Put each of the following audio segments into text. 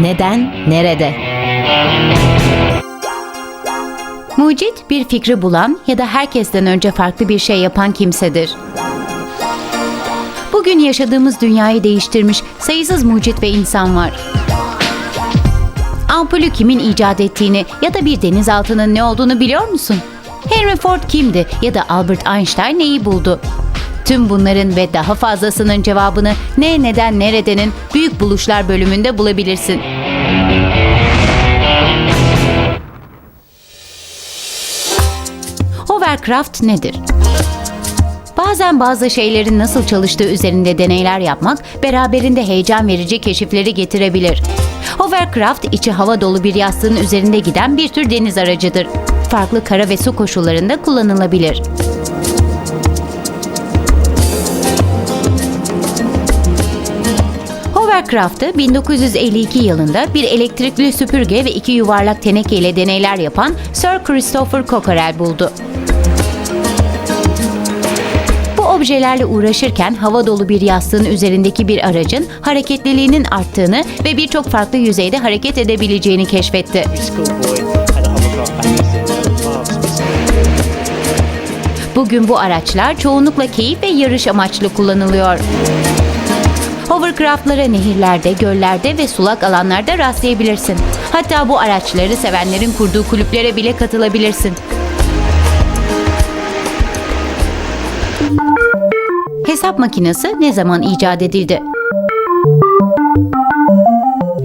neden, nerede? Mucit bir fikri bulan ya da herkesten önce farklı bir şey yapan kimsedir. Bugün yaşadığımız dünyayı değiştirmiş sayısız mucit ve insan var. Ampulü kimin icat ettiğini ya da bir denizaltının ne olduğunu biliyor musun? Henry Ford kimdi ya da Albert Einstein neyi buldu? Tüm bunların ve daha fazlasının cevabını ne, neden, neredenin Büyük Buluşlar bölümünde bulabilirsin. Hovercraft nedir? Bazen bazı şeylerin nasıl çalıştığı üzerinde deneyler yapmak beraberinde heyecan verici keşifleri getirebilir. Hovercraft içi hava dolu bir yastığın üzerinde giden bir tür deniz aracıdır. Farklı kara ve su koşullarında kullanılabilir. Hovercraft'ı 1952 yılında bir elektrikli süpürge ve iki yuvarlak teneke ile deneyler yapan Sir Christopher Cockerell buldu. Bu objelerle uğraşırken hava dolu bir yastığın üzerindeki bir aracın hareketliliğinin arttığını ve birçok farklı yüzeyde hareket edebileceğini keşfetti. Bugün bu araçlar çoğunlukla keyif ve yarış amaçlı kullanılıyor. Hovercraftlara nehirlerde, göllerde ve sulak alanlarda rastlayabilirsin. Hatta bu araçları sevenlerin kurduğu kulüplere bile katılabilirsin. Hesap makinesi ne zaman icat edildi?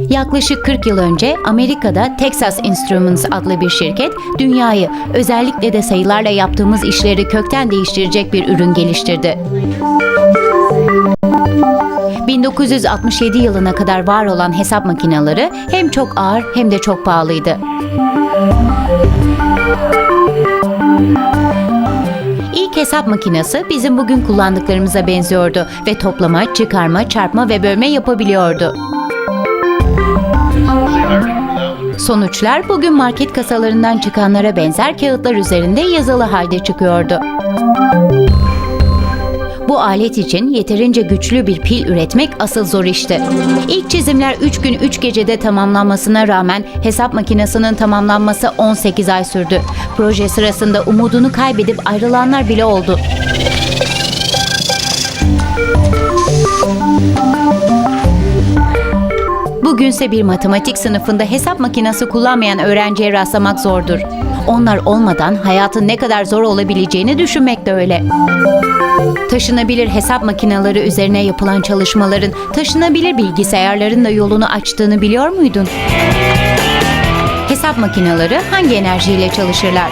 Yaklaşık 40 yıl önce Amerika'da Texas Instruments adlı bir şirket dünyayı özellikle de sayılarla yaptığımız işleri kökten değiştirecek bir ürün geliştirdi. 1967 yılına kadar var olan hesap makineleri hem çok ağır hem de çok pahalıydı. İlk hesap makinesi bizim bugün kullandıklarımıza benziyordu ve toplama, çıkarma, çarpma ve bölme yapabiliyordu. Sonuçlar bugün market kasalarından çıkanlara benzer kağıtlar üzerinde yazılı halde çıkıyordu. Bu alet için yeterince güçlü bir pil üretmek asıl zor işti. İlk çizimler 3 gün 3 gecede tamamlanmasına rağmen hesap makinesinin tamamlanması 18 ay sürdü. Proje sırasında umudunu kaybedip ayrılanlar bile oldu. Bugünse bir matematik sınıfında hesap makinesi kullanmayan öğrenciye rastlamak zordur. Onlar olmadan hayatın ne kadar zor olabileceğini düşünmek de öyle. Taşınabilir hesap makineleri üzerine yapılan çalışmaların taşınabilir bilgisayarların da yolunu açtığını biliyor muydun? Hesap makineleri hangi enerjiyle çalışırlar?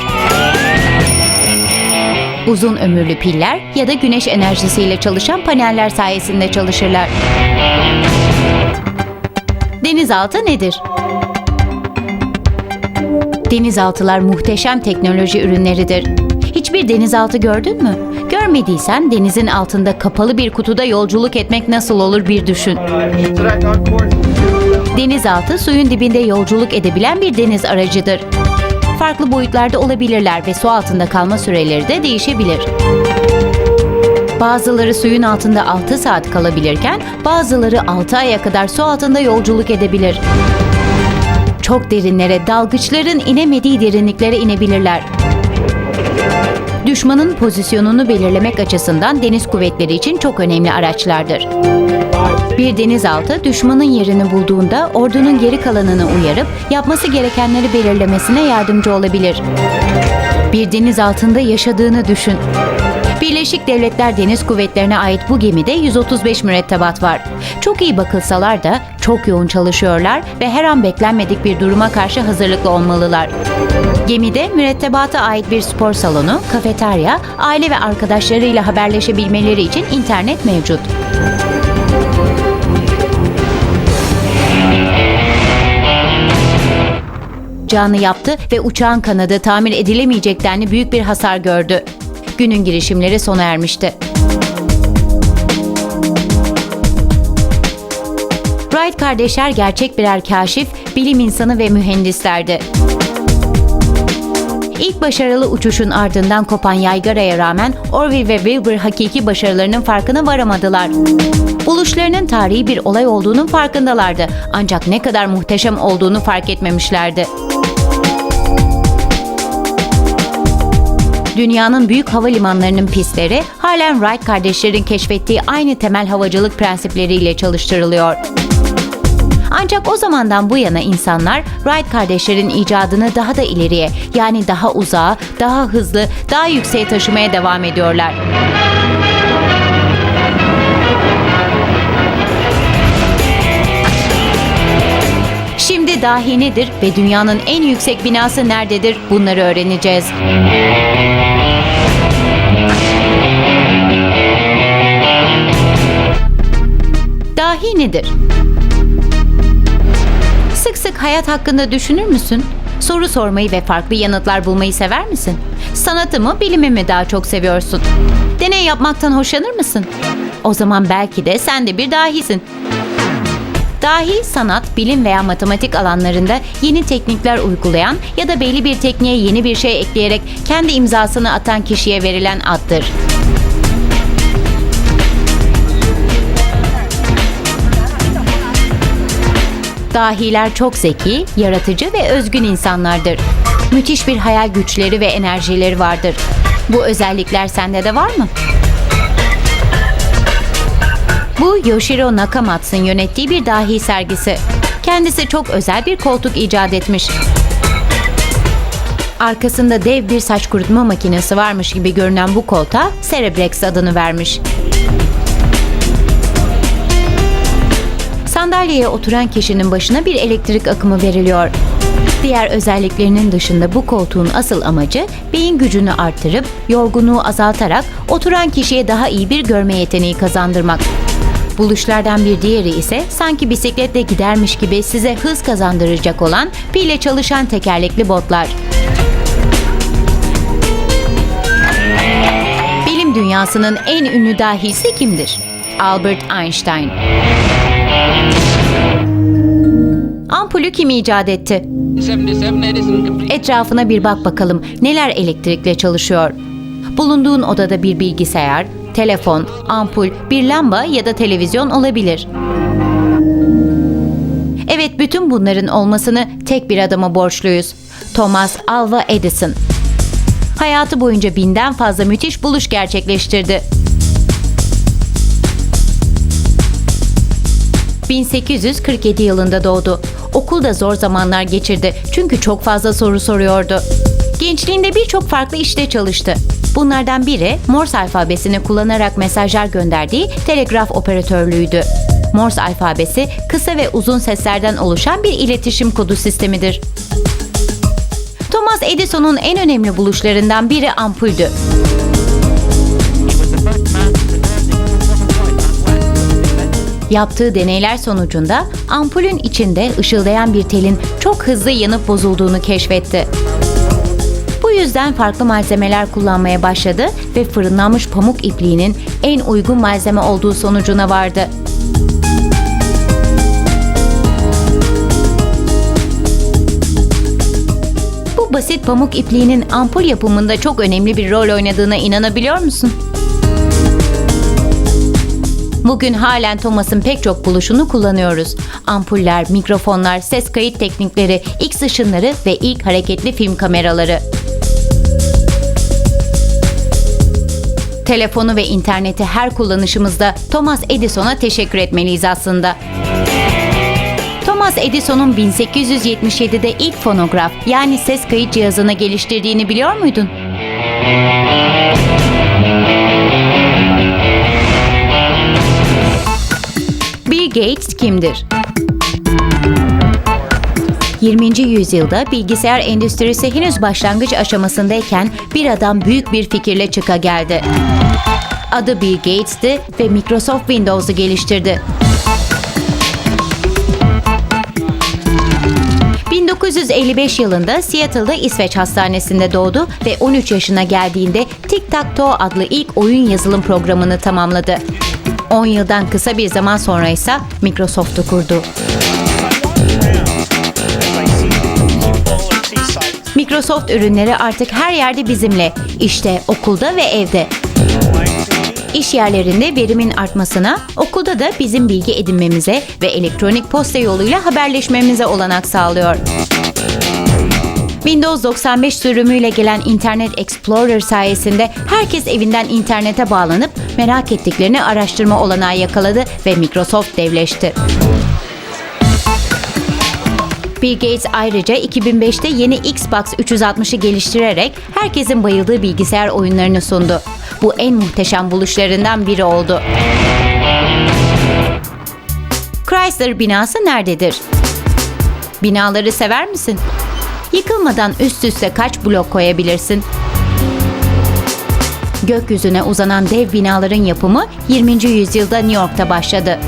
Uzun ömürlü piller ya da güneş enerjisiyle çalışan paneller sayesinde çalışırlar. Denizaltı nedir? Denizaltılar muhteşem teknoloji ürünleridir. Hiçbir denizaltı gördün mü? Görmediysen denizin altında kapalı bir kutuda yolculuk etmek nasıl olur bir düşün. Denizaltı suyun dibinde yolculuk edebilen bir deniz aracıdır. Farklı boyutlarda olabilirler ve su altında kalma süreleri de değişebilir. Bazıları suyun altında 6 saat kalabilirken bazıları 6 aya kadar su altında yolculuk edebilir. Çok derinlere, dalgıçların inemediği derinliklere inebilirler. Düşmanın pozisyonunu belirlemek açısından deniz kuvvetleri için çok önemli araçlardır. Bir denizaltı düşmanın yerini bulduğunda ordunun geri kalanını uyarıp yapması gerekenleri belirlemesine yardımcı olabilir. Bir deniz altında yaşadığını düşün. Birleşik Devletler Deniz Kuvvetlerine ait bu gemide 135 mürettebat var. Çok iyi bakılsalar da çok yoğun çalışıyorlar ve her an beklenmedik bir duruma karşı hazırlıklı olmalılar. Gemide mürettebata ait bir spor salonu, kafeterya, aile ve arkadaşlarıyla haberleşebilmeleri için internet mevcut. Canı yaptı ve uçağın kanadı tamir edilemeyecek denli büyük bir hasar gördü. Günün girişimleri sona ermişti. Wright kardeşler gerçek birer kaşif, bilim insanı ve mühendislerdi. İlk başarılı uçuşun ardından kopan yaygaraya rağmen Orville ve Wilbur hakiki başarılarının farkına varamadılar. Buluşlarının tarihi bir olay olduğunun farkındalardı ancak ne kadar muhteşem olduğunu fark etmemişlerdi. Dünyanın büyük havalimanlarının pistleri halen Wright kardeşlerin keşfettiği aynı temel havacılık prensipleriyle çalıştırılıyor. Ancak o zamandan bu yana insanlar Wright kardeşlerin icadını daha da ileriye yani daha uzağa, daha hızlı, daha yükseğe taşımaya devam ediyorlar. Şimdi dahi nedir ve dünyanın en yüksek binası nerededir bunları öğreneceğiz. Dahi nedir? Sık sık hayat hakkında düşünür müsün? Soru sormayı ve farklı yanıtlar bulmayı sever misin? Sanatı mı, bilimi mi daha çok seviyorsun? Deney yapmaktan hoşlanır mısın? O zaman belki de sen de bir dahisin. Dahi sanat, bilim veya matematik alanlarında yeni teknikler uygulayan ya da belli bir tekniğe yeni bir şey ekleyerek kendi imzasını atan kişiye verilen addır. Dahiler çok zeki, yaratıcı ve özgün insanlardır. Müthiş bir hayal güçleri ve enerjileri vardır. Bu özellikler sende de var mı? Bu Yoshiro Nakamatsu'nun yönettiği bir dahi sergisi. Kendisi çok özel bir koltuk icat etmiş. Arkasında dev bir saç kurutma makinesi varmış gibi görünen bu koltuğa Cerebrex adını vermiş. Sandalyeye oturan kişinin başına bir elektrik akımı veriliyor. Diğer özelliklerinin dışında bu koltuğun asıl amacı beyin gücünü artırıp yorgunluğu azaltarak oturan kişiye daha iyi bir görme yeteneği kazandırmak. Buluşlardan bir diğeri ise sanki bisikletle gidermiş gibi size hız kazandıracak olan pille çalışan tekerlekli botlar. Bilim dünyasının en ünlü dahisi kimdir? Albert Einstein. Ampulü kim icat etti? 77 Edison complete. Etrafına bir bak bakalım neler elektrikle çalışıyor. Bulunduğun odada bir bilgisayar, telefon, ampul, bir lamba ya da televizyon olabilir. Evet bütün bunların olmasını tek bir adama borçluyuz. Thomas Alva Edison. Hayatı boyunca binden fazla müthiş buluş gerçekleştirdi. 1847 yılında doğdu. Okulda zor zamanlar geçirdi çünkü çok fazla soru soruyordu. Gençliğinde birçok farklı işte çalıştı. Bunlardan biri Morse alfabesini kullanarak mesajlar gönderdiği telegraf operatörlüğüydü. Morse alfabesi kısa ve uzun seslerden oluşan bir iletişim kodu sistemidir. Thomas Edison'un en önemli buluşlarından biri ampuldü. Yaptığı deneyler sonucunda ampulün içinde ışıldayan bir telin çok hızlı yanıp bozulduğunu keşfetti. Bu yüzden farklı malzemeler kullanmaya başladı ve fırınlanmış pamuk ipliğinin en uygun malzeme olduğu sonucuna vardı. Bu basit pamuk ipliğinin ampul yapımında çok önemli bir rol oynadığına inanabiliyor musun? Bugün halen Thomas'ın pek çok buluşunu kullanıyoruz. Ampuller, mikrofonlar, ses kayıt teknikleri, X ışınları ve ilk hareketli film kameraları. Telefonu ve interneti her kullanışımızda Thomas Edison'a teşekkür etmeliyiz aslında. Thomas Edison'un 1877'de ilk fonograf yani ses kayıt cihazını geliştirdiğini biliyor muydun? Gates kimdir? 20. yüzyılda bilgisayar endüstrisi henüz başlangıç aşamasındayken bir adam büyük bir fikirle çıka geldi. Adı Bill Gates'ti ve Microsoft Windows'u geliştirdi. 1955 yılında Seattle'da İsveç Hastanesi'nde doğdu ve 13 yaşına geldiğinde Tic-Tac-Toe adlı ilk oyun yazılım programını tamamladı. 10 yıldan kısa bir zaman sonra ise Microsoft'u kurdu. Microsoft ürünleri artık her yerde bizimle. İşte okulda ve evde. İş yerlerinde verimin artmasına, okulda da bizim bilgi edinmemize ve elektronik posta yoluyla haberleşmemize olanak sağlıyor. Windows 95 sürümüyle gelen Internet Explorer sayesinde herkes evinden internete bağlanıp merak ettiklerini araştırma olanağı yakaladı ve Microsoft devleşti. Bill Gates ayrıca 2005'te yeni Xbox 360'ı geliştirerek herkesin bayıldığı bilgisayar oyunlarını sundu. Bu en muhteşem buluşlarından biri oldu. Chrysler binası nerededir? Binaları sever misin? Yıkılmadan üst üste kaç blok koyabilirsin? Gökyüzüne uzanan dev binaların yapımı 20. yüzyılda New York'ta başladı.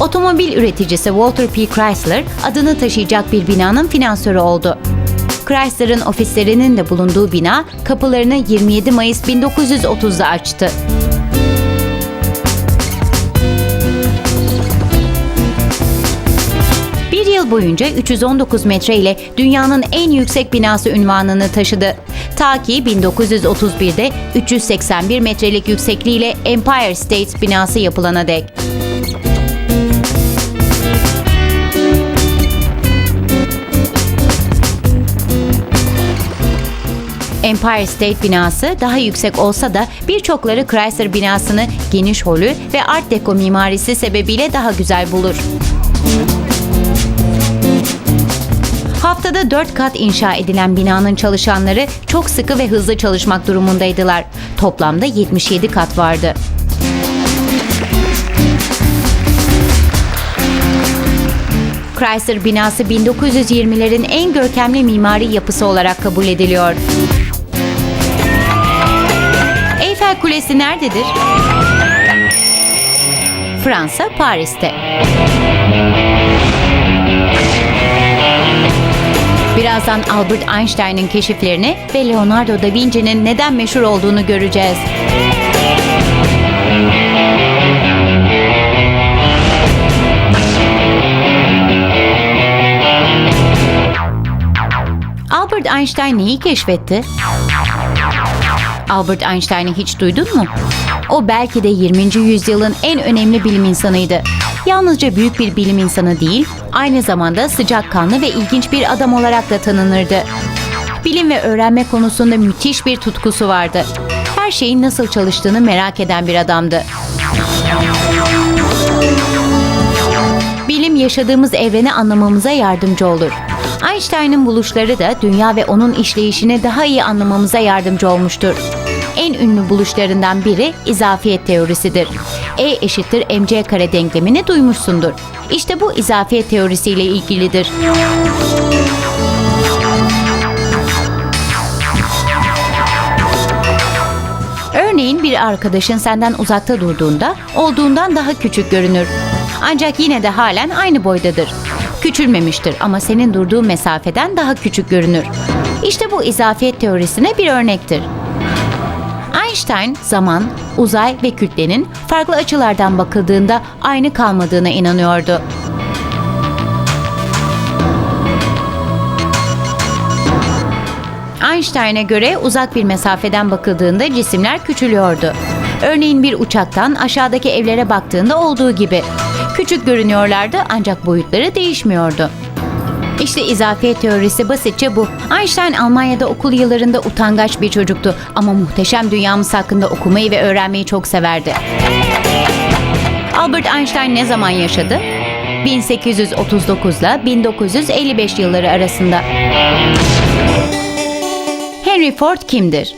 Otomobil üreticisi Walter P. Chrysler adını taşıyacak bir binanın finansörü oldu. Chrysler'ın ofislerinin de bulunduğu bina kapılarını 27 Mayıs 1930'da açtı. Yıl boyunca 319 metre ile dünyanın en yüksek binası ünvanını taşıdı. Ta ki 1931'de 381 metrelik yüksekliğiyle Empire State binası yapılana dek. Empire State binası daha yüksek olsa da birçokları Chrysler binasını geniş holü ve Art Deco mimarisi sebebiyle daha güzel bulur. Haftada 4 kat inşa edilen binanın çalışanları çok sıkı ve hızlı çalışmak durumundaydılar. Toplamda 77 kat vardı. Chrysler binası 1920'lerin en görkemli mimari yapısı olarak kabul ediliyor. Eyfel Kulesi nerededir? Fransa, Paris'te. Birazdan Albert Einstein'ın keşiflerini ve Leonardo da Vinci'nin neden meşhur olduğunu göreceğiz. Albert Einstein neyi keşfetti? Albert Einstein'ı hiç duydun mu? O belki de 20. yüzyılın en önemli bilim insanıydı. Yalnızca büyük bir bilim insanı değil, aynı zamanda sıcakkanlı ve ilginç bir adam olarak da tanınırdı. Bilim ve öğrenme konusunda müthiş bir tutkusu vardı. Her şeyin nasıl çalıştığını merak eden bir adamdı. Bilim yaşadığımız evreni anlamamıza yardımcı olur. Einstein'ın buluşları da dünya ve onun işleyişini daha iyi anlamamıza yardımcı olmuştur. En ünlü buluşlarından biri izafiyet teorisidir. E eşittir mc kare denklemini duymuşsundur. İşte bu izafiyet teorisiyle ilgilidir. Örneğin bir arkadaşın senden uzakta durduğunda olduğundan daha küçük görünür. Ancak yine de halen aynı boydadır. Küçülmemiştir ama senin durduğun mesafeden daha küçük görünür. İşte bu izafiyet teorisine bir örnektir. Einstein zaman, uzay ve kütlenin farklı açılardan bakıldığında aynı kalmadığına inanıyordu. Einstein'e göre uzak bir mesafeden bakıldığında cisimler küçülüyordu. Örneğin bir uçaktan aşağıdaki evlere baktığında olduğu gibi. Küçük görünüyorlardı ancak boyutları değişmiyordu. İşte izafiyet teorisi basitçe bu. Einstein Almanya'da okul yıllarında utangaç bir çocuktu ama muhteşem dünyamız hakkında okumayı ve öğrenmeyi çok severdi. Albert Einstein ne zaman yaşadı? 1839 ile 1955 yılları arasında. Henry Ford kimdir?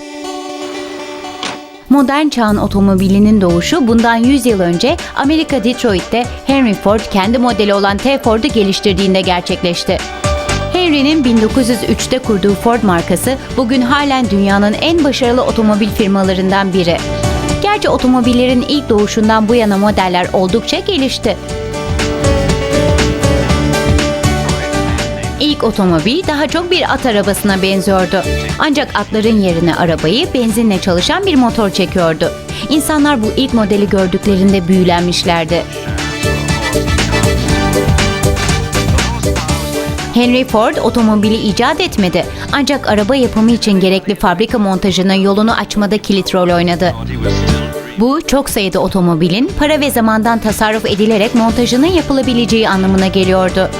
Modern çağın otomobilinin doğuşu bundan 100 yıl önce Amerika Detroit'te Henry Ford kendi modeli olan T Ford'u geliştirdiğinde gerçekleşti. Henry'nin 1903'te kurduğu Ford markası bugün halen dünyanın en başarılı otomobil firmalarından biri. Gerçi otomobillerin ilk doğuşundan bu yana modeller oldukça gelişti. İlk otomobil daha çok bir at arabasına benziyordu. Ancak atların yerine arabayı benzinle çalışan bir motor çekiyordu. İnsanlar bu ilk modeli gördüklerinde büyülenmişlerdi. Henry Ford otomobili icat etmedi. Ancak araba yapımı için gerekli fabrika montajının yolunu açmada kilit rol oynadı. Bu çok sayıda otomobilin para ve zamandan tasarruf edilerek montajının yapılabileceği anlamına geliyordu.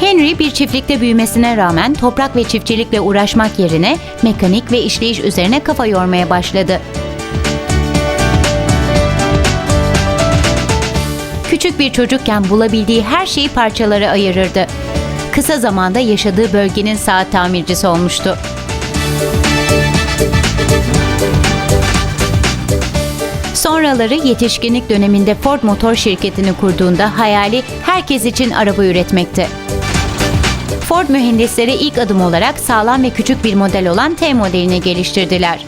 Henry bir çiftlikte büyümesine rağmen toprak ve çiftçilikle uğraşmak yerine mekanik ve işleyiş üzerine kafa yormaya başladı. Küçük bir çocukken bulabildiği her şeyi parçalara ayırırdı. Kısa zamanda yaşadığı bölgenin saat tamircisi olmuştu. Sonraları yetişkinlik döneminde Ford Motor şirketini kurduğunda hayali herkes için araba üretmekti. Ford mühendisleri ilk adım olarak sağlam ve küçük bir model olan T modelini geliştirdiler.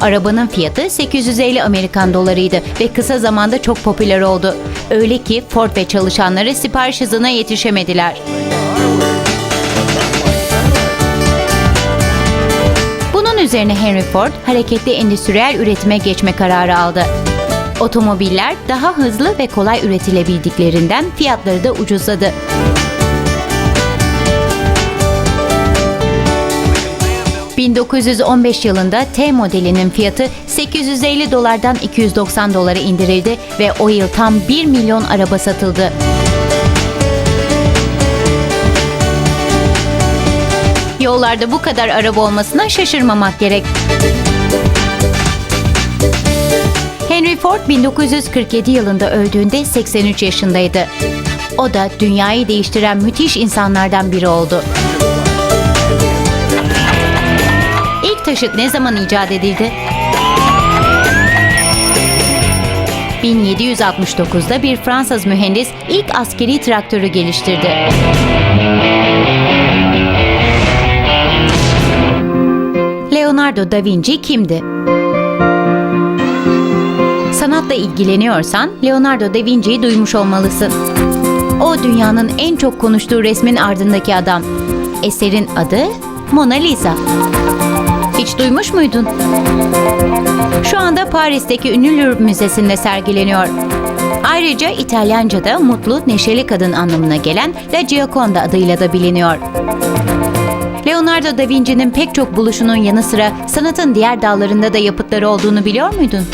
Arabanın fiyatı 850 Amerikan dolarıydı ve kısa zamanda çok popüler oldu. Öyle ki Ford ve çalışanları sipariş hızına yetişemediler. Bunun üzerine Henry Ford hareketli endüstriyel üretime geçme kararı aldı. Otomobiller daha hızlı ve kolay üretilebildiklerinden fiyatları da ucuzladı. ...1915 yılında T modelinin fiyatı 850 dolardan 290 dolara indirildi ve o yıl tam 1 milyon araba satıldı. Yollarda bu kadar araba olmasına şaşırmamak gerek. Ford 1947 yılında öldüğünde 83 yaşındaydı. O da dünyayı değiştiren müthiş insanlardan biri oldu. İlk taşıt ne zaman icat edildi? 1769'da bir Fransız mühendis ilk askeri traktörü geliştirdi. Leonardo da Vinci kimdi? Sanatla ilgileniyorsan Leonardo da Vinci'yi duymuş olmalısın. O dünyanın en çok konuştuğu resmin ardındaki adam. Eserin adı Mona Lisa. Hiç duymuş muydun? Şu anda Paris'teki ünlü Louvre Müzesi'nde sergileniyor. Ayrıca İtalyanca'da mutlu, neşeli kadın anlamına gelen La Gioconda adıyla da biliniyor. Leonardo da Vinci'nin pek çok buluşunun yanı sıra sanatın diğer dallarında da yapıtları olduğunu biliyor muydun?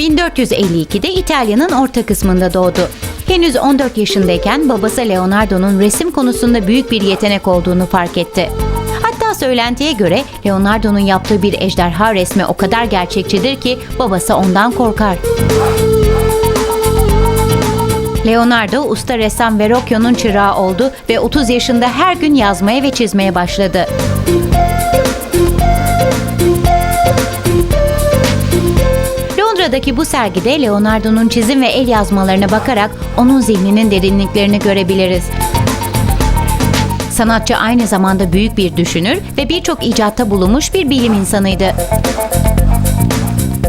1452'de İtalya'nın orta kısmında doğdu. Henüz 14 yaşındayken babası Leonardo'nun resim konusunda büyük bir yetenek olduğunu fark etti. Hatta söylentiye göre Leonardo'nun yaptığı bir ejderha resmi o kadar gerçekçidir ki babası ondan korkar. Leonardo usta ressam Verrocchio'nun çırağı oldu ve 30 yaşında her gün yazmaya ve çizmeye başladı. Londra'daki bu sergide Leonardo'nun çizim ve el yazmalarına bakarak onun zihninin derinliklerini görebiliriz. Sanatçı aynı zamanda büyük bir düşünür ve birçok icatta bulunmuş bir bilim insanıydı.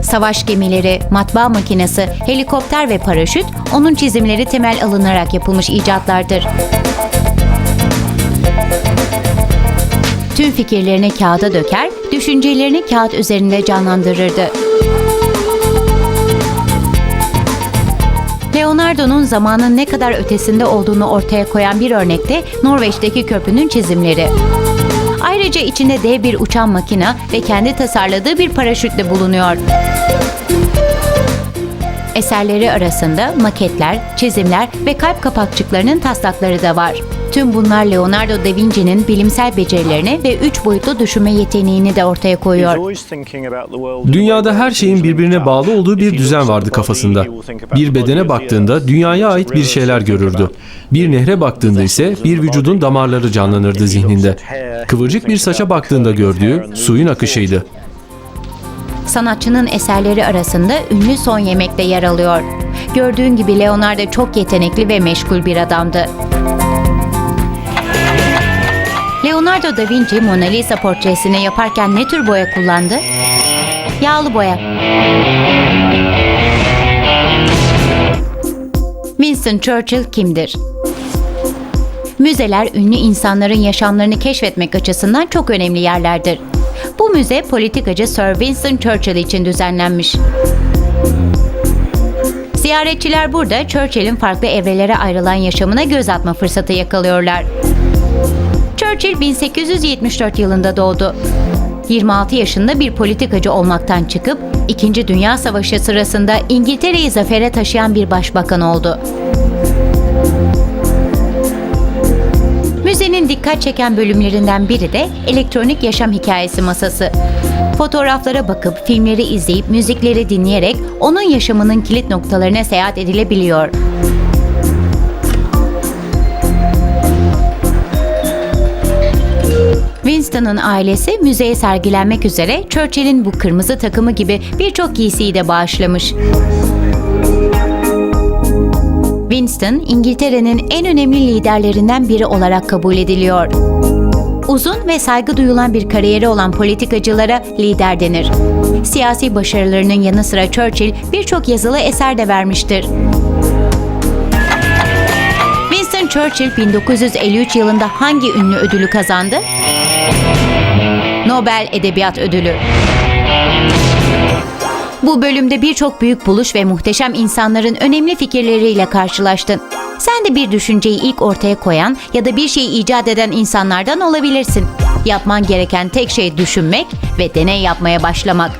Savaş gemileri, matbaa makinesi, helikopter ve paraşüt onun çizimleri temel alınarak yapılmış icatlardır. Tüm fikirlerini kağıda döker, düşüncelerini kağıt üzerinde canlandırırdı. Leonardo'nun zamanın ne kadar ötesinde olduğunu ortaya koyan bir örnek de Norveç'teki köprünün çizimleri. Ayrıca içinde dev bir uçan makina ve kendi tasarladığı bir paraşütle bulunuyor. Eserleri arasında maketler, çizimler ve kalp kapakçıklarının taslakları da var. Tüm bunlar Leonardo da Vinci'nin bilimsel becerilerini ve üç boyutlu düşünme yeteneğini de ortaya koyuyor. Dünyada her şeyin birbirine bağlı olduğu bir düzen vardı kafasında. Bir bedene baktığında dünyaya ait bir şeyler görürdü. Bir nehre baktığında ise bir vücudun damarları canlanırdı zihninde. Kıvırcık bir saça baktığında gördüğü suyun akışıydı. Sanatçının eserleri arasında ünlü Son Yemek de yer alıyor. Gördüğün gibi Leonardo çok yetenekli ve meşgul bir adamdı. Leonardo da Vinci Mona Lisa portresini yaparken ne tür boya kullandı? Yağlı boya. Winston Churchill kimdir? Müzeler ünlü insanların yaşamlarını keşfetmek açısından çok önemli yerlerdir. Bu müze politikacı Sir Winston Churchill için düzenlenmiş. Ziyaretçiler burada Churchill'in farklı evrelere ayrılan yaşamına göz atma fırsatı yakalıyorlar. Churchill 1874 yılında doğdu. 26 yaşında bir politikacı olmaktan çıkıp 2. Dünya Savaşı sırasında İngiltere'yi zafere taşıyan bir başbakan oldu. Müzenin dikkat çeken bölümlerinden biri de elektronik yaşam hikayesi masası. Fotoğraflara bakıp, filmleri izleyip, müzikleri dinleyerek onun yaşamının kilit noktalarına seyahat edilebiliyor. Winston'ın ailesi müzeye sergilenmek üzere Churchill'in bu kırmızı takımı gibi birçok giysiyi de bağışlamış. Winston, İngiltere'nin en önemli liderlerinden biri olarak kabul ediliyor. Uzun ve saygı duyulan bir kariyeri olan politikacılara lider denir. Siyasi başarılarının yanı sıra Churchill birçok yazılı eser de vermiştir. Churchill 1953 yılında hangi ünlü ödülü kazandı? Nobel Edebiyat Ödülü. Bu bölümde birçok büyük buluş ve muhteşem insanların önemli fikirleriyle karşılaştın. Sen de bir düşünceyi ilk ortaya koyan ya da bir şeyi icat eden insanlardan olabilirsin. Yapman gereken tek şey düşünmek ve deney yapmaya başlamak.